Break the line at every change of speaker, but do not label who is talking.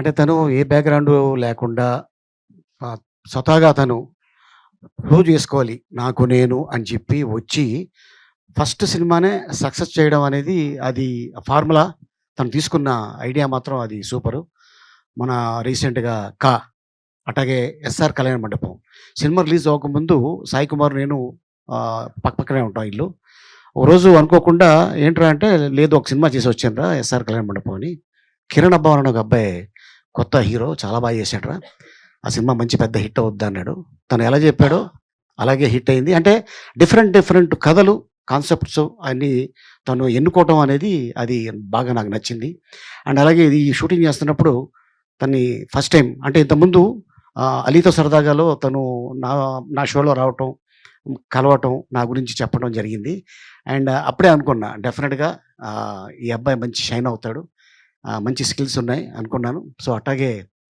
అంటే తను ఏ బ్యాక్‌గ్రౌండు లేకుండా స్వతహాగా తను ప్రూవ్ చేసుకోవాలి. నాకు నేను అని చెప్పి వచ్చి ఫస్ట్ సినిమానే సక్సెస్ చేయడం అనేది అది ఫార్ములా. తను తీసుకున్న ఐడియా మాత్రం అది సూపరు. మన రీసెంట్‌గా 'క' అట్లాగే 'SR Kalyana Mandapam' cinema release అవ్వకముందు Sai Kumar నేను పక్కపక్కనే ఉంటాం ఇల్లు. ఓ రోజు అనుకోకుండా ఏంట్రా అంటే, లేదు ఒక సినిమా చేసి వచ్చిందా 'ఎస్ఆర్ కళ్యాణ మండపం' అని. కిరణ్ అబ్బవరం అనే ఒక అబ్బాయి కొత్త హీరో చాలా బాగా చేశాడరా ఆ సినిమా మంచి పెద్ద హిట్ అవుద్ది అన్నాడు. తను ఎలా చెప్పాడో అలాగే హిట్ అయింది. అంటే డిఫరెంట్ డిఫరెంట్ కథలు, కాన్సెప్ట్స్ అన్ని తను ఎన్నుకోవటం అనేది అది బాగా నాకు నచ్చింది. అండ్ అలాగే ఇది షూటింగ్ చేస్తున్నప్పుడు తన్ని ఫస్ట్ టైం అంటే ఇంతకుముందు 'అలీతో సరదాగాలో' తను నా నా షోలో రావటం, కలవటం, నా గురించి చెప్పడం జరిగింది. అండ్ అప్పుడే అనుకున్నా డెఫినెట్గా ఈ అబ్బాయి మంచి షైన్ అవుతాడు. మంచి స్కిల్స్ ఉన్నాయి అనుకున్నాను. సో, అట్లాగే